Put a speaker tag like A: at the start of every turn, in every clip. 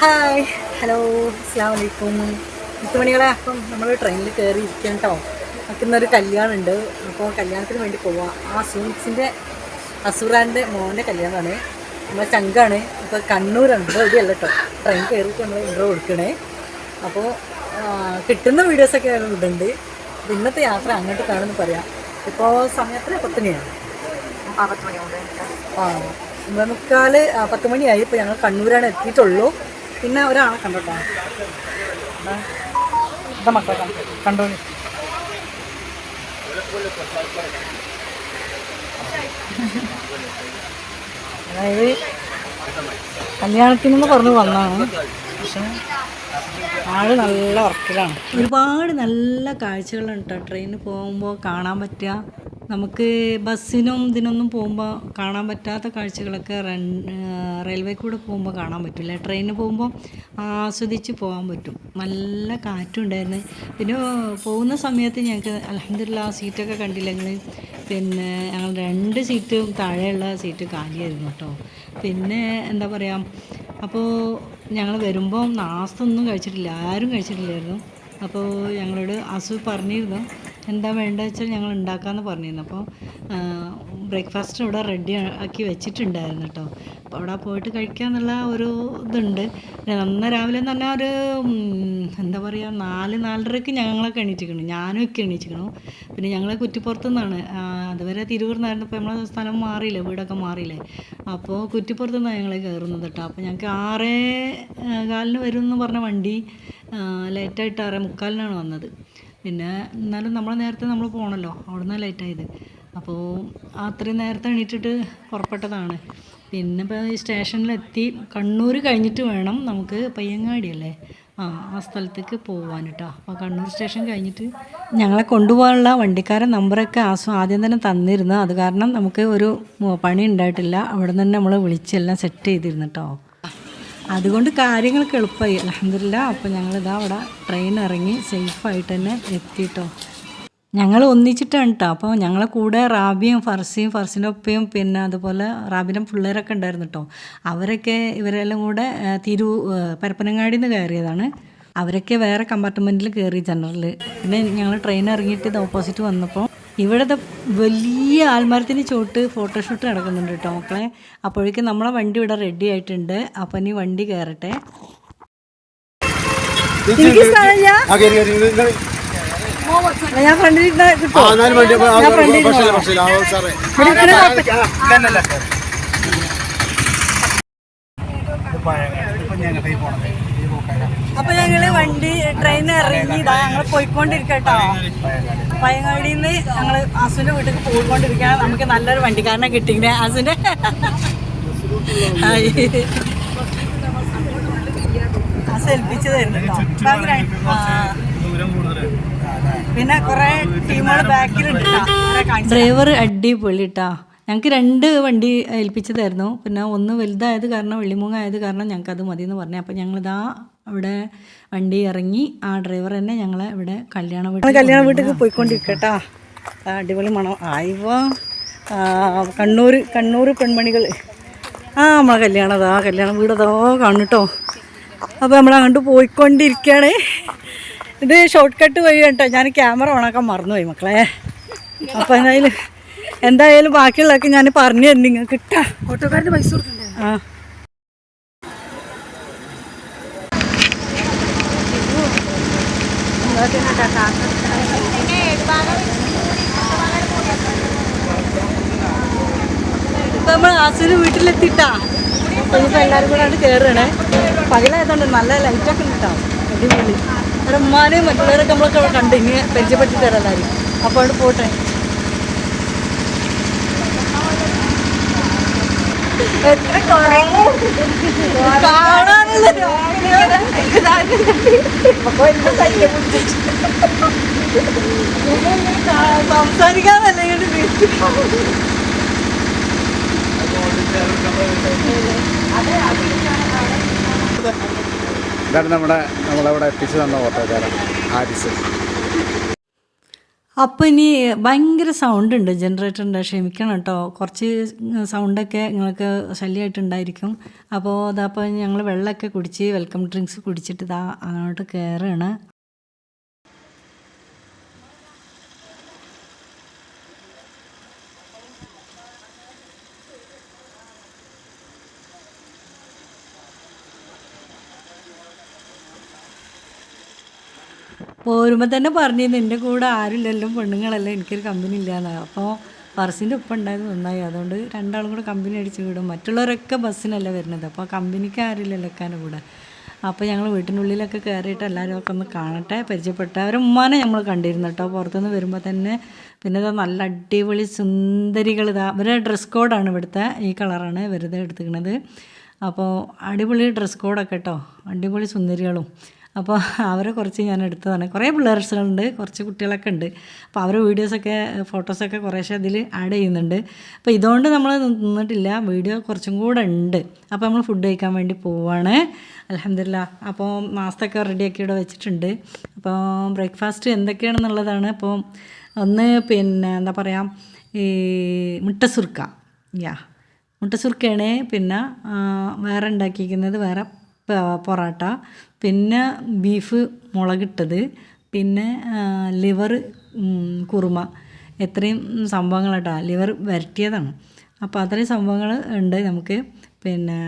A: Hi hello അസ്സാം വലൈക്കും പത്ത് മണികളെ അപ്പം നമ്മൾ ട്രെയിനിൽ കയറി ഇരിക്കാൻ കേട്ടോ നമുക്കിന്നൊരു കല്യാണമുണ്ട് അപ്പോൾ കല്യാണത്തിന് വേണ്ടി പോവാം. ആ സൂൺസിന്റെ അസുറാന്റെ മോന്റെ കല്യാണമാണ് നമ്മളെ ചങ്കാണ്. ഇപ്പോൾ കണ്ണൂരാണ്. ഇപ്പോൾ കേട്ടോ ട്രെയിൻ കയറിയിട്ട് നമ്മൾ ഇൻട്രോ കൊടുക്കണേ. അപ്പോൾ കിട്ടുന്ന വീഡിയോസൊക്കെ ഇടുന്നുണ്ട്. ഇന്നത്തെ യാത്ര അങ്ങോട്ട് കാണുമെന്ന് പറയാം. ഇപ്പോൾ സമയത്തിന് പത്ത് മണിയാണ്. ആ ഒമ്പതേ മുക്കാൽ ആ, പത്ത് മണിയായി. ഇപ്പോൾ ഞങ്ങൾ കണ്ണൂരാണ് എത്തിയിട്ടുള്ളൂ. പിന്നെ ഒരാളെ കണ്ടോട്ടോ. ഇതാ മക്കളെ കണ്ടോ കണ്ടോളി അതായത് കല്യാണത്തിനെന്ന് പറഞ്ഞു വന്നാണ് പക്ഷേ ആൾ നല്ല വർക്കിലാണ്. ഒരുപാട് നല്ല കാഴ്ചകളുണ്ട് ട്രെയിനിൽ പോകുമ്പോൾ കാണാൻ പറ്റുക. നമുക്ക് ബസ്സിനും ഇതിനൊന്നും പോകുമ്പോൾ കാണാൻ പറ്റാത്ത കാഴ്ചകളൊക്കെ റൺ- റെയിൽവേ കൂടെ പോകുമ്പോൾ കാണാൻ പറ്റില്ല ട്രെയിനിന് പോകുമ്പോൾ ആസ്വദിച്ച് പോകാൻ പറ്റും. നല്ല കാറ്റുണ്ടായിരുന്നു. പിന്നെ പോകുന്ന സമയത്ത് ഞങ്ങൾക്ക് അലഹമില്ല സീറ്റൊക്കെ കണ്ടില്ലെങ്കിൽ പിന്നെ ഞങ്ങൾ രണ്ട് സീറ്റും താഴെയുള്ള സീറ്റ് കാലിയായിരുന്നു കേട്ടോ. പിന്നെ എന്താ പറയുക അപ്പോൾ ഞങ്ങൾ വരുമ്പോൾ നാസ്തൊന്നും കഴിച്ചിട്ടില്ല. ആരും കഴിച്ചിട്ടില്ലായിരുന്നു. അപ്പോൾ ഞങ്ങളോട് അസു പറഞ്ഞിരുന്നു. എന്താ വേണ്ടത് വെച്ചാൽ ഞങ്ങൾ ഉണ്ടാക്കാമെന്ന് പറഞ്ഞിരുന്നു. അപ്പോൾ ബ്രേക്ക്ഫാസ്റ്റ് ഇവിടെ റെഡി ആക്കി വെച്ചിട്ടുണ്ടായിരുന്നു കേട്ടോ. അപ്പോൾ അവിടെ പോയിട്ട് കഴിക്കാമെന്നുള്ള ഒരു ഇതുണ്ട്. അന്ന് രാവിലെ എന്ന് പറഞ്ഞാൽ ഒരു എന്താ പറയുക നാല് നാലരയ്ക്ക് ഞങ്ങളൊക്കെ എണീച്ചിരിക്കണു ഞാനും ഒക്കെ എണീച്ചിരിക്കണു പിന്നെ ഞങ്ങൾ കുറ്റിപ്പുറത്തു നിന്നാണ് അതുവരെ തിരുവൂർന്നായിരുന്നു ഇപ്പോൾ നമ്മളെ സ്ഥലം മാറിയില്ലേ വീടൊക്കെ മാറിയില്ലേ. അപ്പോൾ കുറ്റിപ്പുറത്തു നിന്നാണ് ഞങ്ങൾ കയറുന്നത് കേട്ടോ. അപ്പോൾ ഞങ്ങൾക്ക് ആറേ കാലിന് വരും എന്ന് പറഞ്ഞ വണ്ടി ലേറ്റായിട്ട് ആറേ മുക്കാലിനാണ് വന്നത്. പിന്നെ എന്നാലും നമ്മൾ നേരത്തെ നമ്മൾ പോകണമല്ലോ അവിടുന്ന് ലേറ്റായത് അപ്പോൾ അത്രയും നേരത്തെ എണീറ്റിട്ട് പുറപ്പെട്ടതാണ്. പിന്നെ ഇപ്പോൾ സ്റ്റേഷനിലെത്തി. കണ്ണൂർ കഴിഞ്ഞിട്ട് വേണം നമുക്ക് പയ്യങ്ങാടി അല്ലേ ആ ആ സ്ഥലത്തേക്ക് പോകാൻ കേട്ടോ അപ്പോൾ കണ്ണൂർ സ്റ്റേഷൻ കഴിഞ്ഞിട്ട് ഞങ്ങളെ കൊണ്ടുപോകാനുള്ള വണ്ടിക്കാരൻ നമ്പറൊക്കെ ആസു ആദ്യം തന്നെ തന്നിരുന്നു. അത് കാരണം നമുക്ക് ഒരു പണി ഉണ്ടായിട്ടില്ല. അവിടെ നിന്ന് തന്നെ നമ്മൾ വിളിച്ചെല്ലാം സെറ്റ് ചെയ്തിരുന്നു കേട്ടോ അതുകൊണ്ട് കാര്യങ്ങൾക്ക് എളുപ്പമായി അലഹമില്ല അപ്പോൾ ഞങ്ങളിതാ അവിടെ ട്രെയിൻ ഇറങ്ങി സേഫായിട്ട് തന്നെ എത്തിയിട്ടോ ഞങ്ങൾ ഒന്നിച്ചിട്ടാണ് കേട്ടോ അപ്പോൾ ഞങ്ങളെ കൂടെ റാബിയും ഫർസിയും ഫർസിന്റെ ഒപ്പയും പിന്നെ അതുപോലെ റാബിന്റെ പിള്ളേരൊക്കെ ഉണ്ടായിരുന്നു കേട്ടോ അവരൊക്കെ ഇവരെല്ലാം കൂടെ തിരു പരപ്പനങ്ങാടി നിന്ന് കയറിയതാണ്. അവരൊക്കെ വേറെ കമ്പാർട്ട്മെന്റിൽ കയറി ജനറൽ പിന്നെ ഞങ്ങൾ ട്രെയിൻ ഇറങ്ങിയിട്ട് ഇത് ഓപ്പോസിറ്റ് വന്നപ്പോൾ ഇവിടുത്തെ വലിയ ആൽമരത്തിന് ചോട്ട് ഫോട്ടോഷൂട്ട് നടക്കുന്നുണ്ട് കേട്ടോ മക്കളെ അപ്പോഴേക്കും നമ്മളെ വണ്ടി ഇവിടെ റെഡി ആയിട്ടുണ്ട് അപ്പം ഇനി വണ്ടി കയറട്ടെ ഞാൻ ഫ്രണ്ടിൽ
B: ബസ്സില്ല,
A: അപ്പൊ ഞങ്ങൾ വണ്ടി ട്രെയിൻ ഇറങ്ങിയതാ ഞങ്ങൾ ഞങ്ങൾ പോയിക്കൊണ്ടിരിക്കട്ടോ. പയങ്ങാടിന്ന് നിന്ന് ഞങ്ങൾ അസുവിന്റെ വീട്ടിൽ പോയിക്കൊണ്ടിരിക്കുകയാണ് നമുക്ക് നല്ലൊരു വണ്ടിക്കാരനെ കിട്ടിങ്ങനെ അസുവിന്റെ. അസു ഏൽപ്പിച്ചു തരുന്നു കേട്ടോ ബാക്കി പിന്നെ കുറെ ടീമുകൾ ബാക്കിലുണ്ട് ഡ്രൈവർ അടിപൊളി കേട്ടോ ഞങ്ങൾക്ക് രണ്ട് വണ്ടി ഏൽപ്പിച്ചതായിരുന്നു. പിന്നെ ഒന്ന് വലുതായത് കാരണം വെള്ളിമൂങ്ങ ആയത് കാരണം ഞങ്ങൾക്ക് അത് മതി എന്ന് പറഞ്ഞു. അപ്പോൾ ഞങ്ങളിതാ അവിടെ വണ്ടി ഇറങ്ങി ആ ഡ്രൈവർ തന്നെ ഞങ്ങളെ ഇവിടെ കല്യാണ വീട്ടിൽ കല്യാണ വീട്ടിൽ പോയിക്കൊണ്ടിരിക്കട്ടാ. അടിപൊളി മണം. ആയിവോ. കണ്ണൂർ കണ്ണൂർ പെൺമണികൾ ആ നമ്മളെ കല്യാണം അതാ കല്യാണ വീട് അതോ കാണുട്ടോ. അപ്പോൾ നമ്മൾ അങ്ങോട്ട് പോയിക്കൊണ്ടിരിക്കുകയാണ് ഇത് ഷോർട്ട് കട്ട് വഴി കേട്ടോ. ഞാൻ ക്യാമറ ഓണാക്കാൻ മറന്നുപോയി മക്കളെ. അപ്പോൾ എന്തായാലും എന്തായാലും ബാക്കിയുള്ളതൊക്കെ ഞാൻ പറഞ്ഞു തരും നിങ്ങൾക്ക്. കിട്ടാ ഓട്ടോക്കാരന്റെ പൈസ കൊടുക്കണ്ടേ? ആ. ഇപ്പൊ നമ്മൾ ആസിന് വീട്ടിലെത്തിട്ടാ. ഇനിയിപ്പോ എല്ലാരും കൂടെ കേറണേ. പകലായതുകൊണ്ട് നല്ല ലൈറ്റൊക്കെ ഉണ്ട് കേട്ടോ അടിപൊളി. അവിടെ ഉമ്മാനെയും മറ്റുള്ളവരൊക്കെ നമ്മളൊക്കെ അവിടെ കണ്ട് ഇങ്ങനെ പരിചയപ്പെടുത്തി തരാം എല്ലാവരും അപ്പോൾ അവിടെ പോട്ടെ. എത്ര
B: ഇതാണ് നമ്മുടെ നമ്മളവിടെ എത്തിച്ചു തന്ന ഓട്ടോക്കാരൻ ഹാരിസ്.
A: അപ്പോൾ ഇനി ഭയങ്കര സൗണ്ട് ഉണ്ട്. ജനറേറ്ററിന്റെ ക്ഷമിക്കണം കേട്ടോ. കുറച്ച് സൗണ്ടൊക്കെ നിങ്ങൾക്ക് ശല്യമായിട്ടുണ്ടായിരിക്കും അപ്പോൾ അതപ്പോൾ ഞങ്ങൾ വെള്ളമൊക്കെ കുടിച്ച് വെൽക്കം ഡ്രിങ്ക്സ് കുടിച്ചിട്ട് ഇതാ അങ്ങോട്ട് കയറുകയാണ് പോരുമ്പോൾ തന്നെ പറഞ്ഞിരുന്നു എന്റെ കൂടെ ആരുമില്ലല്ലോ പെണ്ണുങ്ങളല്ലേ എനിക്കൊരു കമ്പനി ഇല്ലാന്ന്. അപ്പോൾ പർസിന്റെ ഒപ്പം ഉണ്ടായത് നന്നായി. അതുകൊണ്ട് രണ്ടാളും കൂടെ കമ്പനി അടിച്ച് വിടും. മറ്റുള്ളവരൊക്കെ ബസ്സിനല്ല വരുന്നത്. അപ്പോൾ കമ്പനിക്ക് ആരുമില്ലല്ലോ എക്കാന്റെ കൂടെ. അപ്പോൾ ഞങ്ങൾ വീട്ടിനുള്ളിലൊക്കെ കയറിയിട്ട് എല്ലാവരും ഒക്കെ ഒന്ന് കാണട്ടെ പരിചയപ്പെട്ട അവരെ ഉമ്മാനെ നമ്മൾ കണ്ടിരുന്നു കേട്ടോ. പുറത്തുനിന്ന് വരുമ്പോൾ തന്നെ പിന്നെ ഇതാ നല്ല അടിപൊളി സുന്ദരികൾ ഇതാ. ഇവരുടെ ഡ്രസ് കോഡാണ് ഇവിടുത്തെ ഈ കളറാണ് വെറുതെ എടുത്തിരിക്കുന്നത് അപ്പോൾ അടിപൊളി ഡ്രസ് കോഡൊക്കെ കേട്ടോ. അടിപൊളി സുന്ദരികളും. അപ്പോൾ അവരെ കുറച്ച് ഞാൻ എടുത്തതാണ് കുറേ പിള്ളേഴ്സുകളുണ്ട് കുറച്ച് കുട്ടികളൊക്കെ ഉണ്ട്. അപ്പോൾ അവരെ വീഡിയോസൊക്കെ ഫോട്ടോസൊക്കെ കുറേശ്ശെ അതിൽ ആഡ് ചെയ്യുന്നുണ്ട്. അപ്പോൾ ഇതുകൊണ്ട് നമ്മൾ നിന്നിട്ടില്ല. വീഡിയോ കുറച്ചും കൂടെ ഉണ്ട്. അപ്പോൾ നമ്മൾ ഫുഡ് കഴിക്കാൻ വേണ്ടി പോവാണ്. അലഹമില്ല അപ്പോൾ മാസത്തൊക്കെ റെഡിയാക്കി ഇവിടെ വെച്ചിട്ടുണ്ട്. അപ്പോൾ ബ്രേക്ക്ഫാസ്റ്റ് എന്തൊക്കെയാണെന്നുള്ളതാണ്. അപ്പോൾ ഒന്ന് പിന്നെ എന്താ പറയുക ഈ മുട്ടസുർക്ക യാ. മുട്ടസുർക്കയാണ് പിന്നെ വേറെ ഉണ്ടാക്കിയിരിക്കുന്നത് വേറെ പൊറോട്ട പിന്നെ ബീഫ് മുളകിട്ടത് പിന്നെ ലിവർ കുറുമ. ഇത്രയും സംഭവങ്ങൾ കേട്ടോ ലിവർ വരട്ടിയതാണ്. അപ്പോൾ അത്രയും സംഭവങ്ങൾ ഉണ്ട് നമുക്ക്. പിന്നെ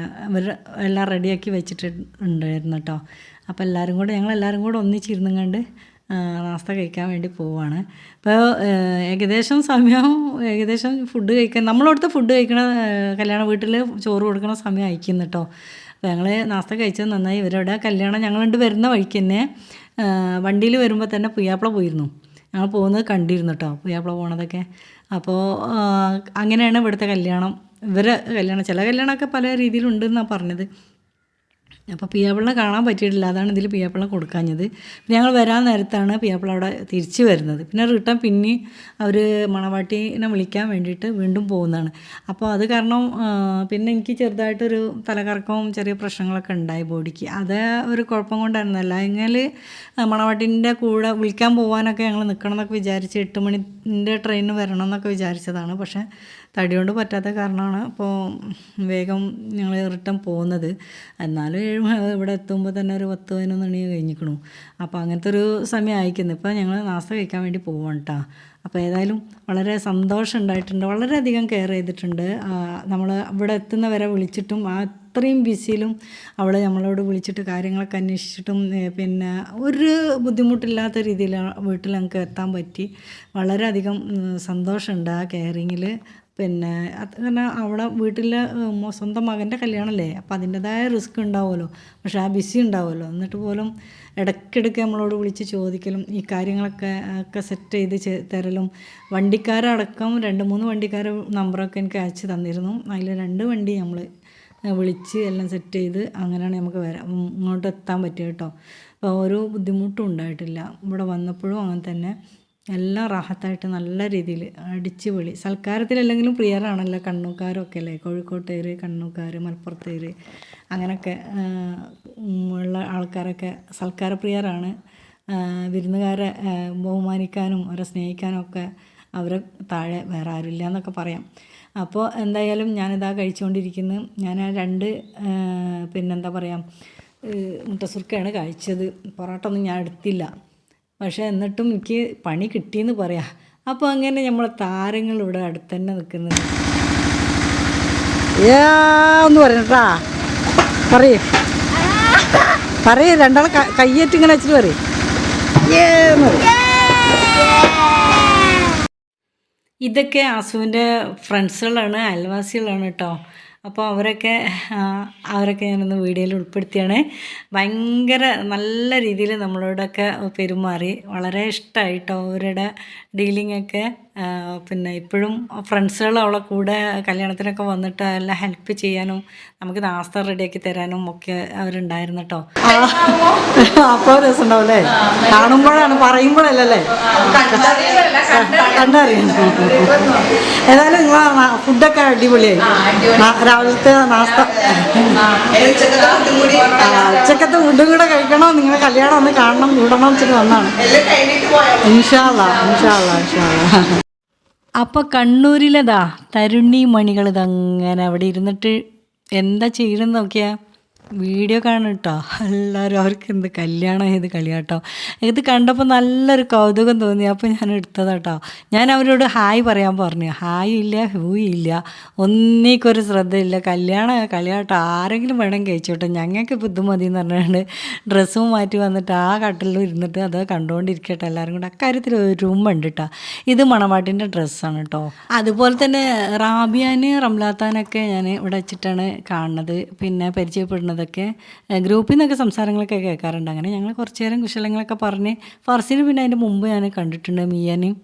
A: എല്ലാം റെഡിയാക്കി വെച്ചിട്ട് ഉണ്ടായിരുന്നു കേട്ടോ അപ്പോൾ എല്ലാവരും കൂടെ ഞങ്ങൾ എല്ലാവരും കൂടെ ഒന്നിച്ചിരുന്നും കണ്ട് നാസ്ത കഴിക്കാൻ വേണ്ടി പോവാണ്. അപ്പോൾ ഏകദേശം സമയം ഏകദേശം ഫുഡ് കഴിക്കാൻ നമ്മളവിടുത്തെ ഫുഡ് കഴിക്കണ കല്യാണ വീട്ടിൽ ചോറ് കൊടുക്കണ സമയം അയക്കുന്നു കേട്ടോ ഞങ്ങൾ നാസ്ത കഴിച്ചത് നന്നായി. ഇവരുടെ കല്യാണം ഞങ്ങളുണ്ട് വരുന്ന വഴിക്ക് തന്നെ വണ്ടിയിൽ വരുമ്പോൾ തന്നെ പുയ്യാപ്പിള പോയിരുന്നു. ഞങ്ങൾ പോകുന്നത് കണ്ടിരുന്നു കേട്ടോ പുയ്യാപ്പിള പോണതൊക്കെ. അപ്പോൾ അങ്ങനെയാണ് ഇവിടുത്തെ കല്യാണം. ഇവരെ കല്യാണം ചില കല്യാണമൊക്കെ പല രീതിയിലുണ്ടെന്നാണ് പറഞ്ഞത്. അപ്പോൾ പിയാപ്പിളിനെ കാണാൻ പറ്റിയിട്ടില്ല. അതാണ് ഇതിൽ പിയാപ്പിളിനെ കൊടുക്കാഞ്ഞത്. പിന്നെ ഞങ്ങൾ വരാൻ നേരത്താണ് പിയാപ്പിള അവിടെ തിരിച്ചു വരുന്നത്. പിന്നെ റിട്ടേൺ പിന്നെ അവർ മണവാട്ടിനെ വിളിക്കാൻ വേണ്ടിയിട്ട് വീണ്ടും പോകുന്നതാണ്. അപ്പോൾ അത് കാരണം പിന്നെ എനിക്ക് ചെറുതായിട്ടൊരു തലകറക്കവും ചെറിയ പ്രശ്നങ്ങളൊക്കെ ഉണ്ടായി ബോഡിക്ക്. അത് ഒരു കുഴപ്പം കൊണ്ടായിരുന്നല്ല എങ്കിൽ മണവാട്ടിന്റെ കൂടെ വിളിക്കാൻ പോകാനൊക്കെ ഞങ്ങൾ നിൽക്കണം എന്നൊക്കെ വിചാരിച്ച് എട്ട് മണിന്റെ ട്രെയിനിന് വരണം എന്നൊക്കെ വിചാരിച്ചതാണ്. പക്ഷേ തടി കൊണ്ട് പറ്റാത്ത കാരണമാണ് അപ്പോൾ വേഗം ഞങ്ങൾ റിട്ടേൺ പോകുന്നത്. എന്നാലും ഏഴ് ഇവിടെ എത്തുമ്പോൾ തന്നെ ഒരു പത്ത് പതിനൊന്ന് മണി കഴിഞ്ഞിക്കണു അപ്പോൾ അങ്ങനത്തെ ഒരു സമയം അയക്കുന്നു ഇപ്പോൾ ഞങ്ങൾ നാസ്ത കഴിക്കാൻ വേണ്ടി പോവാണ് കേട്ടോ അപ്പോൾ ഏതായാലും വളരെ സന്തോഷം ഉണ്ടായിട്ടുണ്ട്. വളരെയധികം കെയർ ചെയ്തിട്ടുണ്ട്. നമ്മൾ ഇവിടെ എത്തുന്നവരെ വിളിച്ചിട്ടും ആ അത്രയും ബിസിയിലും അവൾ നമ്മളോട് വിളിച്ചിട്ട് കാര്യങ്ങളൊക്കെ അന്വേഷിച്ചിട്ടും പിന്നെ ഒരു ബുദ്ധിമുട്ടില്ലാത്ത രീതിയിൽ വീട്ടിൽ ഞങ്ങൾക്ക് എത്താൻ പറ്റി. വളരെയധികം സന്തോഷമുണ്ട് ആ കെയറിങ്ങിൽ പിന്നെ അങ്ങനെ കാരണം അവിടെ വീട്ടിലെ സ്വന്തം മകന്റെ കല്യാണമല്ലേ? അപ്പം അതിന്റെതായ റിസ്ക് ഉണ്ടാവുമല്ലോ. പക്ഷേ ആ ബിസി ഉണ്ടാവുമല്ലോ. എന്നിട്ട് പോലും ഇടയ്ക്കിടയ്ക്ക് നമ്മളോട് വിളിച്ച് ചോദിക്കലും ഈ കാര്യങ്ങളൊക്കെ ഒക്കെ സെറ്റ് ചെയ്ത് തരലും. വണ്ടിക്കാരടക്കം രണ്ട് മൂന്ന് വണ്ടിക്കാർ നമ്പറൊക്കെ എനിക്ക് അയച്ച് തന്നിരുന്നു. അതിൽ രണ്ട് വണ്ടി നമ്മൾ വിളിച്ച് എല്ലാം സെറ്റ് ചെയ്ത് അങ്ങനെയാണ് നമുക്ക് വരാം ഇങ്ങോട്ട് എത്താൻ പറ്റിയത് കേട്ടോ. അപ്പോൾ ഓരോ ബുദ്ധിമുട്ടും ഉണ്ടായിട്ടില്ല. ഇവിടെ വന്നപ്പോഴും അങ്ങനെ തന്നെ. എല്ലാം റാഹത്തായിട്ട് നല്ല രീതിയിൽ അടിച്ച് പൊളി. സൽക്കാരത്തിലല്ലെങ്കിലും പ്രിയറാണല്ലോ കണ്ണൂക്കാരൊക്കെ അല്ലേ? കോഴിക്കോട്ടേര് കണ്ണൂക്കാർ മലപ്പുറത്തേര് അങ്ങനെയൊക്കെ ഉള്ള ആൾക്കാരൊക്കെ സൽക്കാരപ്രിയരാണ്. വിരുന്നുകാരെ ബഹുമാനിക്കാനും അവരെ സ്നേഹിക്കാനും ഒക്കെ അവരെ താഴെ വേറെ ആരുമില്ല എന്നൊക്കെ പറയാം. അപ്പോൾ എന്തായാലും ഞാനിതാ കഴിച്ചുകൊണ്ടിരിക്കുന്നു ഞാൻ ആ രണ്ട് പിന്നെന്താ പറയുക മുട്ടസുർക്കയാണ് കഴിച്ചത്. പൊറോട്ട ഒന്നും ഞാൻ എടുത്തില്ല. പക്ഷേ എന്നിട്ടും എനിക്ക് പണി കിട്ടിയെന്ന് പറയാം. അപ്പോൾ അങ്ങനെ നമ്മളെ താരങ്ങൾ ഇവിടെ അടുത്ത് തന്നെ നിൽക്കുന്നത്. ഏ ഒന്ന് പറഞ്ഞിട്ടാ പറയേ. പറയേ. രണ്ടാളെ കയ്യേറ്റിങ്ങനെ വെച്ചിട്ട് പറയും. ഇതൊക്കെ അസുവിന്റെ ഫ്രണ്ട്സുകളാണ് അയൽവാസികളാണ് കേട്ടോ. അപ്പോൾ അവരൊക്കെ അവരൊക്കെ ഞാനൊന്ന് വീഡിയോയിൽ ഉൾപ്പെടുത്തിയാണ്. ഭയങ്കര നല്ല രീതിയിൽ നമ്മളോടൊക്കെ പെരുമാറി വളരെ ഇഷ്ടമായിട്ടോ അവരുടെ ഡീലിങ്ങൊക്കെ. പിന്നെ ഇപ്പോഴും ഫ്രണ്ട്സുകൾ അവളെ കൂടെ കല്യാണത്തിനൊക്കെ വന്നിട്ട് എല്ലാം ഹെൽപ്പ് ചെയ്യാനും നമുക്ക് നാസ്ത റെഡിയാക്കി തരാനും ഒക്കെ അവരുണ്ടായിരുന്നു കേട്ടോ അപ്പോൾ രസമുണ്ടാവല്ലേ? കാണുമ്പോഴാണ് പറയുമ്പോഴല്ലേ കണ്ടറിയാം ഏതായാലും നിങ്ങൾ ഫുഡൊക്കെ അടിപൊളിയായി. രാവിലത്തെ നാസ്ത. ഉച്ചക്കത്തെ ഫുഡും കൂടെ കഴിക്കണം. നിങ്ങളെ കല്യാണം ഒന്ന് കാണണം കൂടണം വെച്ചിട്ട് വന്നാണ്. ഇൻഷാല്ല ഇൻഷാല്ല ഇൻഷാല്ല അപ്പോൾ കണ്ണൂരിലതാ തരുണി മണികൾ ഇതങ്ങനെ അവിടെ ഇരുന്നിട്ട് എന്താ ചെയ്യണമെന്ന് നോക്കിയാ? വീഡിയോ കാണും കേട്ടോ എല്ലാവരും അവർക്ക് എന്ത് കല്യാണം ഏത് കളിയാട്ടോ. ഇത് കണ്ടപ്പോൾ നല്ലൊരു കൗതുകം തോന്നി. അപ്പോൾ ഞാൻ എടുത്തതാട്ടോ ഞാൻ അവരോട് ഹായ് പറയാൻ പറഞ്ഞു. ഹായ് ഇല്ല ഹൂ ഇല്ല. ഒന്നിക്കൊരു ശ്രദ്ധയില്ല. കല്യാണം കളിയാട്ടോ. ആരെങ്കിലും വേണം കഴിച്ചോട്ടെ. ഞങ്ങൾക്ക് ഇപ്പോൾ ഇത് മതി എന്ന് പറഞ്ഞുകൊണ്ട് ഡ്രസ്സും മാറ്റി വന്നിട്ട് ആ കട്ടിലിൽ ഇരുന്നിട്ട് അത് കണ്ടുകൊണ്ടിരിക്കട്ടെ എല്ലാവരും കൂടെ. അക്കാര്യത്തിൽ ഒരു റൂം ഉണ്ട് കേട്ടോ ഇത് മണവാട്ടിന്റെ ഡ്രസ്സാണ് കേട്ടോ അതുപോലെ തന്നെ റാബിയാന് റംലാത്താനൊക്കെ ഞാൻ ഇവിടെ വെച്ചിട്ടാണ് കാണുന്നത്. പിന്നെ പരിചയപ്പെടുന്നതൊക്കെ ഏഹ് ഗ്രൂപ്പിൽ നിന്നൊക്കെ സംസാരങ്ങളൊക്കെ കേൾക്കാറുണ്ട്. അങ്ങനെ ഞങ്ങൾ കുറച്ച് നേരം കുശലങ്ങളൊക്കെ പറഞ്ഞ് ഫർസിന് പിന്നെ അതിന്റെ മുമ്പ് ഞാൻ കണ്ടിട്ടുണ്ട് മിയാനെയും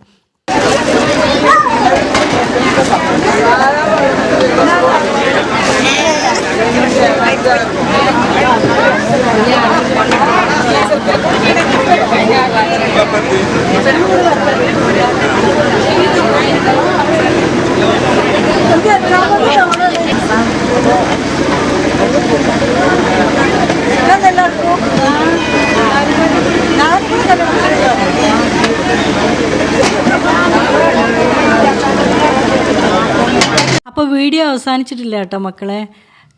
A: അപ്പോൾ വീഡിയോ അവസാനിച്ചിട്ടില്ല കേട്ടോ മക്കളെ.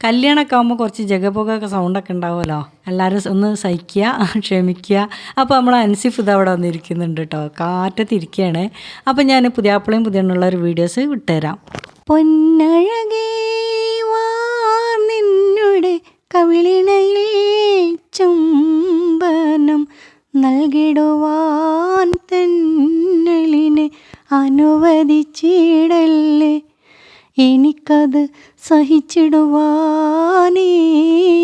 A: കല്യാണമൊക്കെ ആകുമ്പോൾ കുറച്ച് ജഗപൊകൊക്കെ സൗണ്ടൊക്കെ ഉണ്ടാവുമല്ലോ. എല്ലാവരും ഒന്ന് സഹിക്കുക ക്ഷമിക്കുക. അപ്പോൾ നമ്മൾ അൻസിഫ് ഇത് അവിടെ വന്നിരിക്കുന്നുണ്ട് കേട്ടോ. കാറ്റത്തിരിക്കുകയാണ് അപ്പോൾ ഞാൻ പുതിയാപ്പിളയും പുതിയ ഒരു വീഡിയോസ് വിട്ടുതരാം. പൊന്നഴകേ വാർ നിന്നുടെ കവിളിണയിൽ ചുംബനം നൽകിടുവാൻ തെന്നലിനെ അനുവദിച്ചിടല്ലേ. എനിക്കത് സഹിച്ചിടുവാനേ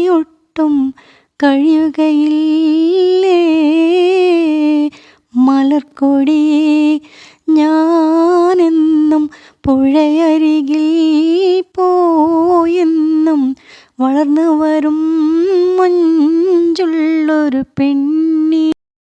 A: ഒട്ടും കഴിയുകയില്ലേ. മലർക്കൊടിയേ ഞാനെന്നും പുഴയരികിൽ പോയെന്നും വളർന്നു വരും മഞ്ചുള്ളൊരു പെണ്ണ്